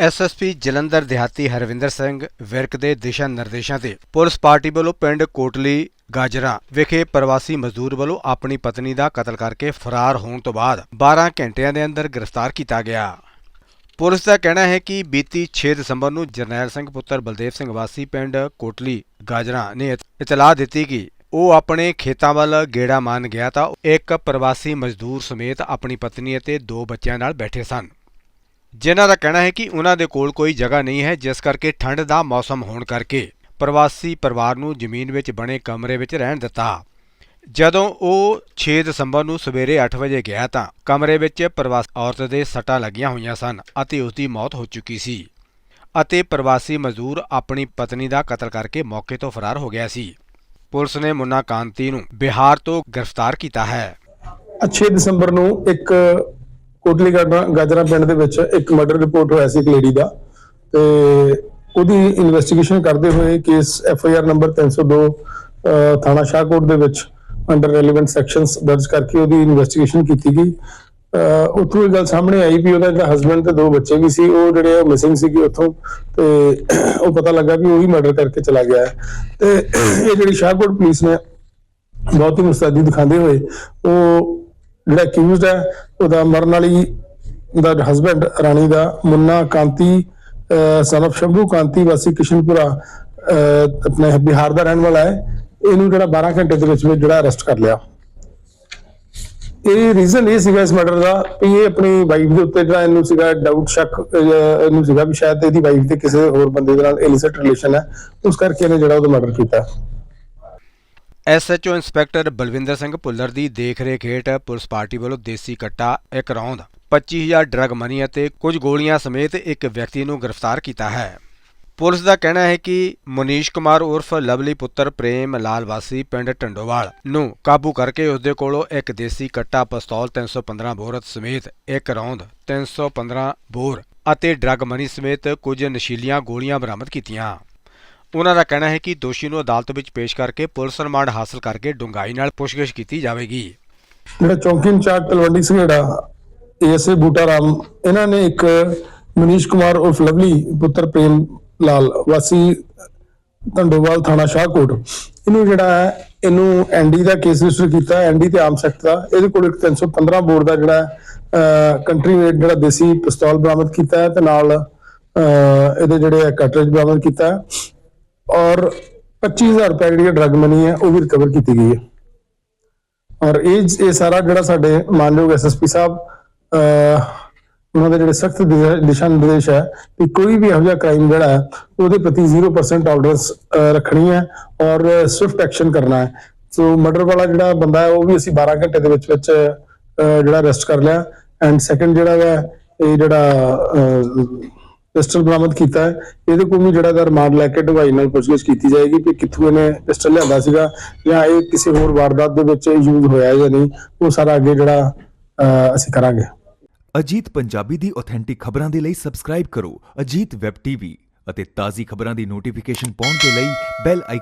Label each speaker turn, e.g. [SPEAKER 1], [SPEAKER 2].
[SPEAKER 1] SSP Jalandhar ਦਿਹਾਤੀ ਹਰਵਿੰਦਰ ਸਿੰਘ ਵਿਰਕ ਦੇ ਦਿਸ਼ਾ ਨਿਰਦੇਸ਼ਾਂ ਤੇ ਪੁਲਿਸ ਪਾਰਟੀ ਵੱਲੋਂ ਪਿੰਡ ਕੋਟਲੀ ਗਾਜਰਾ ਵਿਖੇ ਪ੍ਰਵਾਸੀ ਮਜ਼ਦੂਰ ਵੱਲੋਂ ਆਪਣੀ ਪਤਨੀ ਦਾ ਕਤਲ ਕਰਕੇ ਫਰਾਰ ਹੋਣ ਤੋਂ ਬਾਅਦ 12 ਘੰਟਿਆਂ ਦੇ ਅੰਦਰ ਗ੍ਰਿਫਤਾਰ ਕੀਤਾ ਗਿਆ। ਪੁਲਿਸ ਦਾ ਕਹਿਣਾ ਹੈ ਕਿ ਬੀਤੀ 6 ਦਸੰਬਰ ਨੂੰ ਜਰਨੈਲ ਸਿੰਘ ਪੁੱਤਰ ਬਲਦੇਵ ਸਿੰਘ ਵਾਸੀ ਪਿੰਡ ਕੋਟਲੀ ਗਾਜਰਾ ਨੇ ਇਤ- ਇਤਲਾਹ ਦਿੱਤੀ ਕਿ ਉਹ ਆਪਣੇ ਖੇਤਾਂ ਵੱਲ ਗੇੜਾ ਮਾਰਨ ਗਿਆ ਤਾਂ ਇੱਕ ਪ੍ਰਵਾਸੀ ਮਜ਼ਦੂਰ ਸਮੇਤ ਆਪਣੀ ਪਤਨੀ ਅਤੇ ਦੋ ਬੱਚਿਆਂ ਨਾਲ ਬੈਠੇ ਸਨ। ਜਿਨ੍ਹਾਂ ਦਾ ਕਹਿਣਾ ਹੈ ਕਿ ਉਹਨਾਂ ਦੇ ਕੋਲ ਕੋਈ ਜਗ੍ਹਾ ਨਹੀਂ ਹੈ, ਜਿਸ ਕਰਕੇ ਠੰਡ ਦਾ ਮੌਸਮ ਹੋਣ ਕਰਕੇ ਪ੍ਰਵਾਸੀ ਪਰਿਵਾਰ ਨੂੰ ਜ਼ਮੀਨ ਵਿੱਚ ਬਣੇ ਕਮਰੇ ਵਿੱਚ ਰਹਿਣ ਦਿੱਤਾ। ਜਦੋਂ ਉਹ 6 ਦਸੰਬਰ ਨੂੰ ਸਵੇਰੇ 8 ਵਜੇ ਗਿਆ ਤਾਂ ਕਮਰੇ ਵਿੱਚ ਪ੍ਰਵਾਸੀ ਔਰਤ ਦੇ ਸੱਟਾਂ ਲੱਗੀਆਂ ਹੋਈਆਂ ਸਨ ਅਤੇ ਉਸ ਦੀ ਮੌਤ ਹੋ ਚੁੱਕੀ ਸੀ ਅਤੇ ਪ੍ਰਵਾਸੀ ਮਜ਼ਦੂਰ ਆਪਣੀ ਪਤਨੀ ਦਾ ਕਤਲ ਕਰਕੇ ਮੌਕੇ ਤੋਂ ਫਰਾਰ ਹੋ ਗਿਆ ਸੀ। ਪੁਲਿਸ ਨੇ ਮੁੰਨਾ ਕਾਂਤੀ ਨੂੰ ਬਿਹਾਰ ਤੋਂ ਗ੍ਰਿਫਤਾਰ ਕੀਤਾ ਹੈ।
[SPEAKER 2] 6 ਦਸੰਬਰ ਨੂੰ ਇੱਕ ਕੋਟਲੀ ਗਾਜਰਾ ਪਿੰਡ ਦੇ ਵਿੱਚ ਇੱਕ ਮਰਡਰ ਰਿਪੋਰਟ ਹੋਇਆ ਸੀ ਇੱਕ ਲੇਡੀ ਦਾ ਤੇ ਉਹਦੀ ਇਨਵੈਸਟੀਗੇਸ਼ਨ ਕਰਦੇ ਹੋਏ case F I R number 302 ਥਾਣਾ ਸ਼ਾਹਕੋਟ ਦੇ ਵਿੱਚ ਅੰਡਰ ਰੈਲੇਵੈਂਟ ਸੈਕਸ਼ਨਸ ਦਰਜ ਕਰਕੇ ਉਹਦੀ ਇਨਵੈਸਟੀਗੇਸ਼ਨ ਕੀਤੀ ਗਈ। ਉੱਥੋਂ ਇਹ ਗੱਲ ਸਾਹਮਣੇ ਆਈ ਵੀ ਉਹਦਾ ਜਿਹੜਾ ਹਸਬੰਡ ਤੇ ਦੋ ਬੱਚੇ ਵੀ ਸੀ, ਉਹ ਜਿਹੜੇ ਮਿਸਿੰਗ ਸੀਗੇ ਉੱਥੋਂ ਤੇ ਉਹ ਪਤਾ ਲੱਗਾ ਵੀ ਉਹ ਹੀ ਮਰਡਰ ਕਰਕੇ ਚਲਾ ਗਿਆ ਹੈ। ਤੇ ਇਹ ਜਿਹੜੀ ਸ਼ਾਹਕੋਟ ਪੁਲਿਸ ਨੇ ਬਹੁਤ ਹੀ ਮੁਸਤੈਦੀ ਦਿਖਾਉਂਦੇ ਹੋਏ ਉਹ ਜਿਹੜਾ ਅਕਿਊਜ਼ਡ ਹੈ, ਉਹਦਾ ਮਰਨ ਵਾਲੀ ਦਾ ਹਸਬੰਡ ਰਾਣੀ ਦਾ ਮੁੰਨਾ ਕਾਂਤੀ ਸਨ ਸ਼ੰਭੂ ਕਾਂਤੀ ਵਾਸੀ ਕਿਸ਼ਨਪੁਰਾ ਆਪਣੇ ਬਿਹਾਰ ਦਾ ਰਹਿਣ ਵਾਲਾ ਹੈ। ਇਹਨੂੰ ਜਿਹੜਾ 12 ਘੰਟੇ ਦੇ ਵਿੱਚ ਵਿੱਚ ਜਿਹੜਾ ਅਰੈਸਟ ਕਰ ਲਿਆ। ਇਹ ਰੀਜ਼ਨ ਇਹ ਸੀਗਾ ਇਸ ਮਰਡਰ ਦਾ ਵੀ ਇਹ ਆਪਣੀ ਵਾਈਫ ਦੇ ਉੱਤੇ ਜਿਹੜਾ ਇਹਨੂੰ ਸੀਗਾ ਡਾਊਟ ਸ਼ੱਕ ਇਹਨੂੰ ਸੀਗਾ ਵੀ ਸ਼ਾਇਦ ਇਹਦੀ ਵਾਈਫ ਤੇ ਕਿਸੇ ਹੋਰ ਬੰਦੇ ਦੇ ਨਾਲ ਇਲਿਸਿਟ ਰਿਲੇਸ਼ਨ ਹੈ। ਉਸ ਕਰਕੇ ਇਹਨੇ ਜਿਹੜਾ ਉਹਦਾ ਮਰਡਰ ਕੀਤਾ।
[SPEAKER 1] ਐਸਐਚਓ ਇੰਸਪੈਕਟਰ ਬਲਵਿੰਦਰ ਸਿੰਘ ਭੁੱਲਰ ਦੀ ਦੇਖਰੇਖ ਹੇਠ ਪੁਲਿਸ ਪਾਰਟੀ ਵੱਲੋਂ ਦੇਸੀ ਕੱਟਾ ਇੱਕ ਰੌਂਦ 25000 ਡਰਗ ਮਨੀ ਅਤੇ ਕੁਝ ਗੋਲੀਆਂ ਸਮੇਤ ਇੱਕ ਵਿਅਕਤੀ ਨੂੰ ਗ੍ਰਿਫਤਾਰ ਕੀਤਾ ਹੈ। ਪੁਲਿਸ ਦਾ ਕਹਿਣਾ ਹੈ ਕਿ ਮਨੀਸ਼ ਕੁਮਾਰ ਉਰਫ ਲਵਲੀ ਪੁੱਤਰ ਪ੍ਰੇਮ ਲਾਲ ਵਾਸੀ ਪਿੰਡ ਟੰਡੋਵਾਲ ਨੂੰ ਕਾਬੂ ਕਰਕੇ ਉਸ ਦੇ ਕੋਲੋਂ ਇੱਕ ਦੇਸੀ ਕੱਟਾ ਪਿਸਤੌਲ 315 ਬੋਰਤ ਸਮੇਤ ਇੱਕ ਰੌਂਦ 315 ਬੋਰ ਅਤੇ ਡਰਗ ਮਨੀ ਸਮੇਤ ਕੁਝ ਨਸ਼ੀਲੀਆਂ ਗੋਲੀਆਂ ਬਰਾਮਦ ਕੀਤੀਆਂ। ਉਹਨਾਂ ਦਾ ਕਹਿਣਾ ਹੈ ਕਿ ਦੋਸ਼ੀ ਨੂੰ ਅਦਾਲਤ ਵਿੱਚ ਪੇਸ਼ ਕਰਕੇ ਪੁਲਿਸ ਰਿਮਾਂਡ ਹਾਸਲ ਕਰਕੇ ਡੂੰਘਾਈ ਨਾਲ ਪੁੱਛਗਿੱਛ ਕੀਤੀ ਜਾਵੇਗੀ।
[SPEAKER 2] ਜਿਹੜਾ ਚੌਂਕੀ ਇੰਚਾਰਜ ਤਲਵੰਡੀ ਸੰਘੇੜਾ ਏਐਸਏ ਬੂਟਾ ਇਹਨਾਂ ਨੇ ਇੱਕ ਮਨੀਸ਼ ਕੁਮਾਰ ਉਰਫ ਲਵਲੀ ਪੁੱਤਰ ਪ੍ਰੇਮ ਲਾਲ ਵਾਸੀ ਧੰਡੋਵਾਲ ਥਾਣਾ ਸ਼ਾਹਕੋਟ। ਇਹਨੂੰ ਜਿਹੜਾ ਹੈ ਇਹਨੂੰ ਐਨਡੀ ਦਾ ਕੇਸ ਰਜਿਸਟਰ ਕੀਤਾ ਐਨਡੀ ਤੇ ਆਮ ਸੈਕਟ ਦਾ। ਇਹਦੇ ਕੋਲ 315 ਬੋਰ ਦਾ ਜਿਹੜਾ ਕੰਟਰੀ ਮੇਡ ਜਿਹੜਾ ਦੇਸੀ ਪਿਸਤੌਲ ਬਰਾਮਦ ਕੀਤਾ ਹੈ ਤੇ ਨਾਲ ਅਹ, ਇਹਦੇ ਜਿਹੜੇ ਕਟਰੇਜ ਬਰਾਮਦ ਕੀਤਾ ਔਰ 25000 ਰੁਪਏ ਜਿਹੜੀ ਡਰਗ ਮਨੀ ਹੈ, ਉਹ ਵੀ ਰਿਕਵਰ ਕੀਤੀ ਗਈ ਹੈ। ਔਰ ਇਹ ਇਹ ਸਾਰਾ ਜਿਹੜਾ ਸਾਡੇ ਮਾਨਯੋਗ ਐਸਐਸਪੀ ਸਾਹਿਬ ਉਹਨਾਂ ਦੇ ਜਿਹੜੇ ਸਖਤ ਦਿਸ਼ਾ ਨਿਰਦੇਸ਼ ਹੈ ਕਿ ਕੋਈ ਵੀ ਇਹੋ ਜਿਹਾ ਕ੍ਰਾਈਮ ਜਿਹੜਾ ਹੈ, ਉਹਦੇ ਪ੍ਰਤੀ 0% ਟੋਲਰੈਂਸ ਰੱਖਣੀ ਹੈ ਔਰ ਸਵਿਫਟ ਐਕਸ਼ਨ ਕਰਨਾ ਹੈ। ਸੋ ਮਰਡਰ ਵਾਲਾ ਜਿਹੜਾ ਬੰਦਾ ਹੈ, ਉਹ ਵੀ ਅਸੀਂ 12 ਘੰਟੇ ਦੇ ਵਿੱਚ ਵਿੱਚ ਜਿਹੜਾ ਅਰੈਸਟ ਕਰ ਲਿਆ। ਐਂਡ ਸੈਕੰਡ ਜਿਹੜਾ ਹੈ ਇਹ ਜਿਹੜਾ ਪਿਸਟਲ ਬਰਾਮਦ ਕੀਤਾ ਹੈ। ਇਹਦੇ ਕੋਲ ਵੀ ਜਿਹੜਾ ਦਾ ਰਿਮਾਂਡ ਲੈ ਕੇ ਢਵਾਈ ਨਾਲ ਪੁੱਛਗਿੱਛ ਕੀਤੀ ਜਾਏਗੀ ਕਿ ਕਿੱਥੋਂ ਇਹਨੇ ਪਿਸਟਲ ਲਿਆਂਦਾ ਸੀਗਾ ਜਾਂ ਇਹ ਕਿਸੇ ਹੋਰ ਵਾਰਦਾਤ ਦੇ ਵਿੱਚ ਯੂਜ਼ ਹੋਇਆ ਜਾਂ ਨਹੀਂ। ਉਹ ਸਾਰਾ ਅੱਗੇ ਜਿਹੜਾ ਅਸੀਂ ਕਰਾਂਗੇ।
[SPEAKER 3] ਅਜੀਤ ਪੰਜਾਬੀ ਦੀ ਆਥੈਂਟਿਕ ਖਬਰਾਂ ਦੇ ਲਈ ਸਬਸਕ੍ਰਾਈਬ ਕਰੋ ਅਜੀਤ ਵੈਬ ਟੀਵੀ ਅਤੇ ਤਾਜ਼ੀ ਖਬਰਾਂ ਦੀ ਨੋਟੀਫਿਕੇਸ਼ਨ ਪਾਉਣ ਦੇ ਲਈ ਬੈਲ ਆਈਕਨ